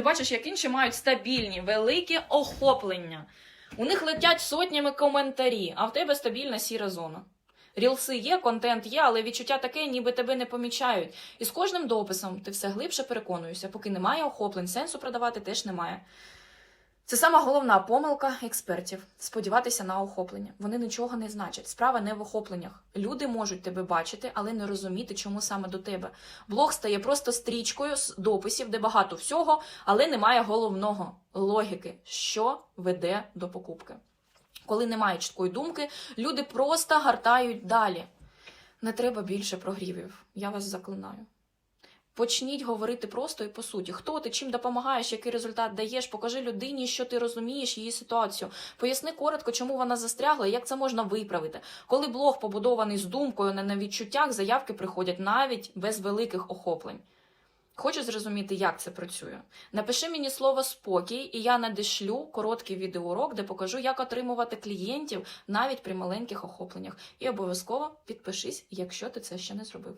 Ти бачиш, як інші мають стабільні, великі охоплення. У них летять сотнями коментарі, а в тебе стабільна сіра зона. Рілси є, контент є, але відчуття таке, ніби тебе не помічають. І з кожним дописом ти все глибше переконуєшся, поки немає охоплень, сенсу продавати теж немає. Це сама головна помилка експертів сподіватися на охоплення. Вони нічого не значать. Справа не в охопленнях. Люди можуть тебе бачити, але не розуміти, чому саме до тебе. Блог стає просто стрічкою з дописів, де багато всього, але немає головного логіки, що веде до покупки. Коли немає чіткої думки, люди просто гартають далі. Не треба більше прогрівів. Я вас заклинаю. Почніть говорити просто і по суті. Хто ти, чим допомагаєш, який результат даєш, покажи людині, що ти розумієш її ситуацію. Поясни коротко, чому вона застрягла і як це можна виправити. Коли блог побудований з думкою, не на відчуттях, заявки приходять навіть без великих охоплень. Хочу зрозуміти, як це працює. Напиши мені слово спокій, і я надішлю короткий відеоурок, де покажу, як отримувати клієнтів навіть при маленьких охопленнях. І обов'язково підпишись, якщо ти це ще не зробив.